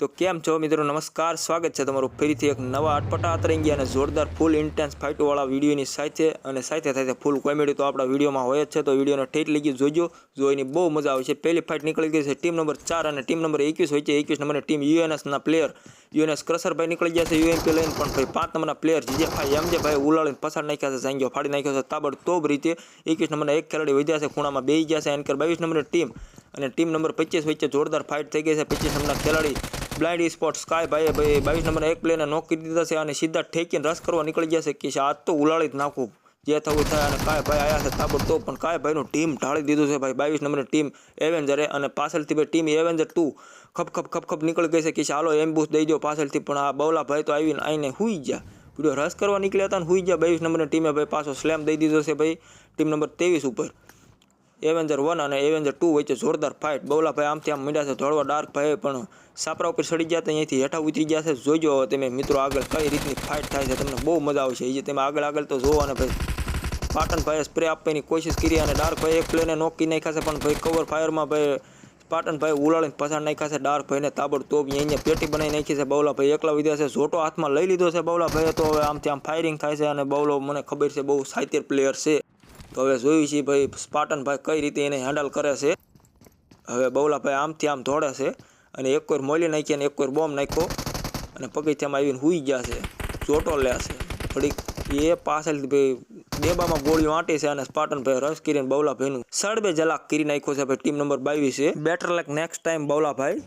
તો કેમ છો મિત્રો? નમસ્કાર. સ્વાગત છે તમારું ફરીથી એક નવા અટપટા અતરંગી અને જોરદાર ફૂલ ઇન્ટેન્સ ફાઇટવાળા વિડીયોની સાથે અને સાથે સાથે ફૂલ કોમેડી તો આપણા વિડીયોમાં હોય જ છે. તો વિડીયોને ઠેઠ લગી જોજો. જોઈની બહુ મજા આવશે પહેલી ફાઇટ નીકળી ગઈ છે ટીમ નંબર ચાર અને ટીમ નંબર એકવીસ હોય છે. એકવીસ નંબરની ટીમ યુએનએસના પ્લેયર યુએનએસ ક્રસરભાઈ નીકળી ગયા છે યુએમપી લઈને પણ ભાઈ પાંચ નંબરના પ્લેયર જીજેભાઈ એમ જે ભાઈ ઉલાળીને પસાર નાખ્યા છે જાંગીઓ ફાડી નાખ્યો છે, તાબડતોબ રીતે એકવીસ નંબરના એક ખેલાડી વધ્યા છે, ખૂણામાં બે ગયા છે, એન્કર બાવીસ નંબરની ટીમ અને ટીમ નંબર પચીસ વચ્ચે જોરદાર ફાઇટ થઈ ગઈ છે, પચીસ નંબરના ખેલાડી બ્લાઇન્ડ સ્પોટ સ્કાય ભાઈએ ભાઈ બાવીસ નંબરના એક પ્લેયરને નોક કરી દીધા છે અને સીધા ઠેકીને રસ કરવા નીકળી ગયા છે, કે આજ તો ઉલાળી જ નાખું. જે થવું થાય અને કાય ભાઈ આવ્યા છે તાબડતોબ પણ કાય ભાઈનું ટીમ ઢાળી દીધું છે ભાઈ. બાવીસ નંબરની ટીમ એવેન્જરે અને પાછળથી ભાઈ ટીમ એવેન્જર ટુ ખપ ખપ ખપ ખપ નીકળી ગઈ છે. કે ચાલો એમ્બુસ દઈ દો પાછળથી. પણ આ બવલા ભાઈ તો આવીને આવીને હુઈ ગયા. વીડિયો રસ કરવા નીકળ્યા હતા અને હુઈ ગયા. બાવીસ નંબરની ટીમે ભાઈ પાછો સ્લેમ દઈ દીધો છે ભાઈ. ટીમ નંબર ત્રેવીસ ઉપર. એવેન્જર વન અને એવેન્જર ટુ વચ્ચે જોરદાર ફાઇટ બવલાભાઈ આમથી આમ મીડા છે, ધોળવા ડાર્ક ભાઈ પણ સાપરા ઉપર ચડી ગયા અહીંયાથી હેઠા ઉતરી ગયા છે. જોજો તમે મિત્રો આગળ કઈ રીતની ફાઇટ થાય છે, તમને બહુ મજા આવશે. એ જે તમે આગળ આગળ તો જોવો અને ભાઈ. પાટણભાઈએ સ્પ્રે આપવાની કોશિશ કરી અને ડાર્કભાઈ એક પ્લેને નોકી નાખ્યા છે, પણ ભાઈ કવર ફાયરમાં ભાઈ પાટણભાઈ ઉલાળીને પસાર નાખ્યા છે. ડાર્કભાઈને તાબડતોબ અહીંયા પેટી બનાવી નાખી છે. બવલાભાઈ એકલા વિદ્યા છે. ઝોટો હાથમાં લઈ લીધો છે બવલાભાઈએ તો હવે આમથી આમ ફાયરિંગ થાય છે અને બવલો મને ખબર છે બહુ સાહિત્ય પ્લેયર છે. તો હવે જોયું છે ભાઈ સ્પાટનભાઈ કઈ રીતે એને હેન્ડલ કરે છે. હવે બવલાભાઈ આમથી આમ દોડે છે અને એક કોઈ મોલી નાખી અને એક કોઈ બોમ્બ નાખ્યો અને પગથિયામાં આવીને હુઈ ગયા છે. ચોટો લે છે. થોડીક એ પાછળથી ભાઈ ડેબામાં ગોળીઓ વાંટી છે અને સ્પાટનભાઈ રસ કરીને બવલાભાઈનું સાડબે જલાક કરી નાખ્યો છે. ભાઈ, ટીમ નંબર બાવીસ છે. Better like next time Bavlabhai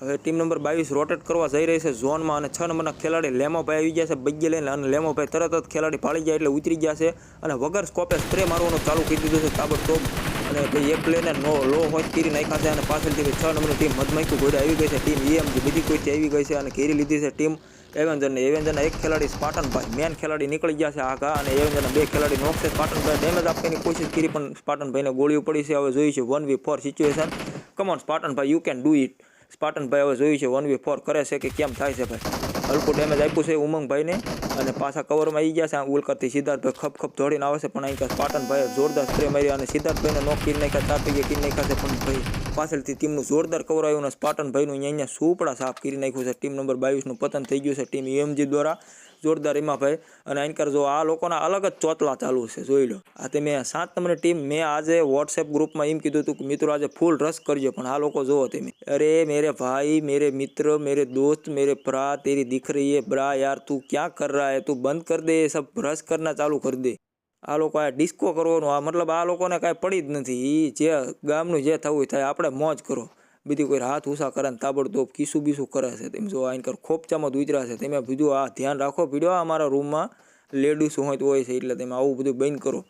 હવે ટીમ નંબર બાવીસ રોટેટ કરવા જઈ રહી છે ઝોનમાં અને છ નંબરના ખેલાડી લેમોભાઈ આવી ગયા છે બગ્ય લઈને અને લેમોભાઈ તરત જ ખેલાડી પાડી જાય એટલે ઉતરી ગયા છે અને વગર સ્કોપે સ્પ્રે મારવાનું ચાલુ કરી દીધું છે તાબડતોબ. અને ભાઈ, એક પ્લેને નો લો હોય કરી નાખ્યા છે અને પાછળથી છ નંબરની ટીમ મધમાઈકું ઘોડે આવી ગઈ છે. ટીમ એમ બીજી કોઈથી આવી ગઈ છે અને ઘેરી લીધી છે ટીમ. એવેન્જરને, એવેન્જરના એક ખેલાડી સ્પાટનભાઈ મેન ખેલાડી નીકળી ગયા છે આગા અને એવેન્જરના બે ખેલાડી નોખશે સ્પાટનભાઈ ડેમેજ આપવાની કોશિશ કરી, પણ સ્પાટનભાઈને ગોળીઓ પડી છે. હવે જોઈ છે one v four situation come on Spatanbhai you can do it Spatanbhai હવે જોયું છે વન વી ફોર કરે છે કે કેમ થાય છે ભાઈ? હલકું ડેમેજ આપ્યું છે ઉમંગભાઈને. અને પાછા કવરમાં આવી ગયા છે ઉલકાથી સિદ્ધાર્થભાઈ ખપ ખપ જોડીને આવે છે પણ અહીં કાંઈ પાટણભાઈ જોરદાર સ્પ્રે માર્યા અને સિદ્ધાર્થભાઈને નો કીર નાખ્યા તાપી ગયા કીર નાખ્યા છે પણ ભાઈ પાછળથી ટીમનું જોરદાર કવર આવ્યું અને પાટણભાઈનું અહીંયા સુપડા સાફ કરી નાખ્યું છે ટીમ નંબર બાવીસનું પતન થઈ ગયું છે ટીમ યુએમજી દ્વારા જોરદાર ભાઈ અને આઈનકર જો આ લોકોના અલગ જ ચોતલા ચાલુ છે જોઈ લો આ તે મેં સાત નંબરની ટીમ મેં આજે વોટ્સએપ ગ્રુપમાં એમ કીધું હતું કે મિત્રો આજે ફૂલ રસ કરજો પણ આ લોકો જોવો તમે અરે મેરે ભાઈ મેરે મિત્ર મેરે દોસ્ત મેરે ભ્રા તેરી દીકરી એ બ્રા યાર તું ક્યાં કર રહા રમતા તું બંધ કરી દે, એ સબ રસ કરના ચાલુ કરી દે. આ લોકો આ ડિસ્કો કરવાનું, આ મતલબ આ લોકોને કાંઈ પડી જ નથી. એ જે ગામનું જે થવું થાય, આપણે મોજ કરો. બીજી કોઈ હાથ ઉષા કરે ને તાબડતોબ કીસું બીસું કરાશે છે. તેમ જો આઈન કર ખોપચામાં ઉતરાશે તમે બીજું આ ધ્યાન રાખો પીડ્યો મારા રૂમમાં. લેડીઝ હોય તો હોય છે, એટલે તમે આવું બધું બંધ કરો.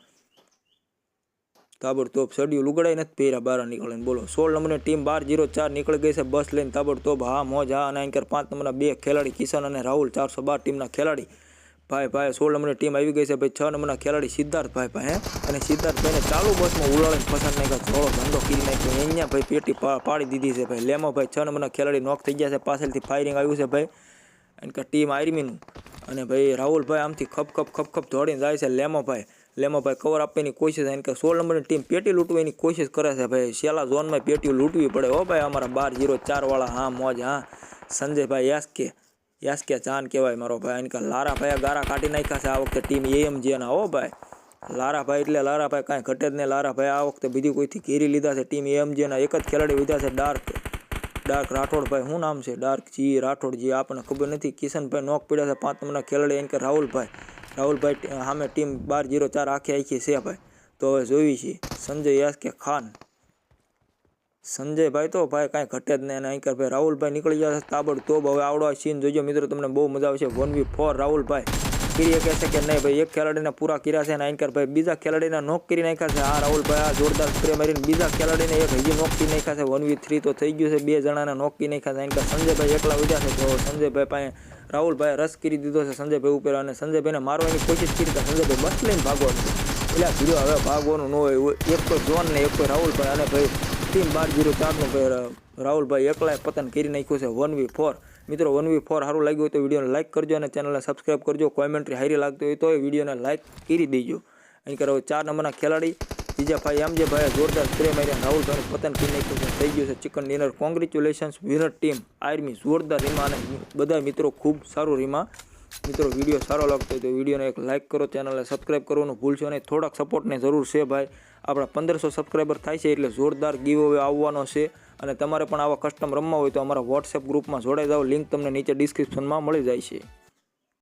તાબડતોબ સડિયું લુગડાઈ નથી પહેર્યા, બહાર નીકળે બોલો, સોળ નંબરની ટીમ બાર જીરો ચાર નીકળી ગઈ છે, બસ લઈને તાબડતોબ. હા, મોજ, હા, અને આઈન પાંચ નંબરના બે ખેલાડી કિશન અને રાહુલ, ચારસો બાર ટીમના ખેલાડી. ભાઈ ભાઈ, સોળ નંબરની ટીમ આવી ગઈ છે. ભાઈ, છ નંબરના ખેલાડી સિદ્ધાર્થ ભાઈ ભાઈ અને સિદ્ધાર્થભાઈને ચાલુ બસમાં ઉલાડીને પસંદ નાખ્યા. થોડો ધંધો કરી નાખ્યો. અહીંયા ભાઈ પેટી પાડી દીધી છે, ભાઈ. લેમો ભાઈ, છ નંબરના ખેલાડી નોક થઈ ગયા છે. પાછળથી ફાયરિંગ આવ્યું છે, ભાઈ. એમ કે ટીમ આર્મીનું. અને ભાઈ રાહુલભાઈ આમથી ખપ ખપ ખપ ખપ દોડીને જાય છે લેમોભાઈ લેમોભાઈ કવર આપવાની કોશિશ, એને કે સોળ નંબરની ટીમ પેટી લૂંટવાની કોશિશ કરે છે, ભાઈ. છેલ્લા ઝોનમાં પેટીઓ લૂંટવી પડે, હો ભાઈ, અમારા બાર જીરો ચારવાળા હા, મોજ, હા. સંજયભાઈ યાસકે યાસકે ચાન કહેવાય મારો ભાઈ. એને કે લારાભાઈ ગારા કાઢી નાખ્યા છે આ વખતે ટીમ એએમજીના હો ભાઈ. લારાભાઈ એટલે લારાભાઈ કાંઈ ઘટે જ નહીં. લારાભાઈ આ વખતે બીજી કોઈથી ઘેરી લીધા છે? ટીમ એએમજીના એક જ ખેલાડી લીધા છે, ડાર્ક. ડાર્ક રાઠોડભાઈ, શું નામ છે? ડાર્ક જી રાઠોડજી, આપણને ખબર નથી. કિશનભાઈ નોક પીડ્યા છે, પાંચ નંબરના ખેલાડી એમ કે રાહુલભાઈ. રાહુલભાઈ સામે ટીમ બાર જીરો ચાર આખી આખી છે ભાઈ. તો હવે જોઈ છીએ સંજય યાસ કે ખાન. સંજયભાઈ તો ભાઈ કાંઈ ઘટે જ નહીં અને અહીંકર ભાઈ રાહુલભાઈ નીકળી ગયા છે તાબડતોબ. હવે આવડો સીન જોજો મિત્રો, તમને બહુ મજા આવશે. વન વી ફોર રાહુલભાઈ. કરી કહે છે કે નહીં ભાઈ, એક ખેલાડીને પૂરા કર્યા છે અને અહીંકર ભાઈ બીજા ખેલાડીને નોક કરી નાખ્યા છે. આ રાહુલભાઈ, આ જોરદાર સ્પ્રે મારીને બીજા ખેલાડીને એક હજી નોક કરી નાખ્યા છે. વન વી થ્રી તો થઈ ગયું છે. બે જણાને નોક કરી નાખ્યા છે. આંકર સંજયભાઈ એકલા વધ્યા છે. તો સંજયભાઈ પાસે રાહુલભાઈ રસ કરી દીધો છે સંજયભાઈ ઉપર અને સંજયભાઈને મારવાની કોશિશ કરી સંજયભાઈ બસ લઈને ભાગવાનું એટલે ભીડો હવે ભાગવાનું ન હોય. એક તો જોન ને એક તો રાહુલભાઈ અને ભાઈ ટીમ બાર જીરો ચારનું ભાઈ રાહુલભાઈ એકલાએ પતન કરી નાખ્યું છે, વન વી ફોર. મિત્રો, વન વી ફોર સારું લાગ્યું હોય તો વિડીયોને લાઇક કરજો અને ચેનલને સબસ્ક્રાઈબ કરજો. કોમેન્ટ્રી હારી લાગતી હોય તો એ વિડીયોને લાઇક કરી દેજો. અહીં કરો, ચાર નંબરના ખેલાડી બીજા ભાઈ એમ જે ભાઈ જોરદાર સ્પ્રે માર્યા. રાહુલભાઈનું પતન કરી નાખ્યું છે, થઈ ગયું છે chicken dinner congratulations winner team army જોરદાર રીમા અને બધા મિત્રો ખૂબ સારું રીમા મિત્રો, વીડિયો સારો લાગતો હોય તો વિડીયોને એક લાઇક કરો ચેનલને સબસ્ક્રાઈબ કરવાનું ભૂલશો નહીં. થોડાક સપોર્ટની જરૂર છે ભાઈ. આપણા પંદરસો સબસ્ક્રાઈબર થાય છે એટલે જોરદાર ગીવ આવવાનો છે. અને તમારે પણ આવા કસ્ટમ રમવા હોય તો અમારા વોટ્સએપ ગ્રુપમાં જોડાઈ જાઓ. લિંક તમને નીચે ડિસ્ક્રિપ્શનમાં મળી જાય છે.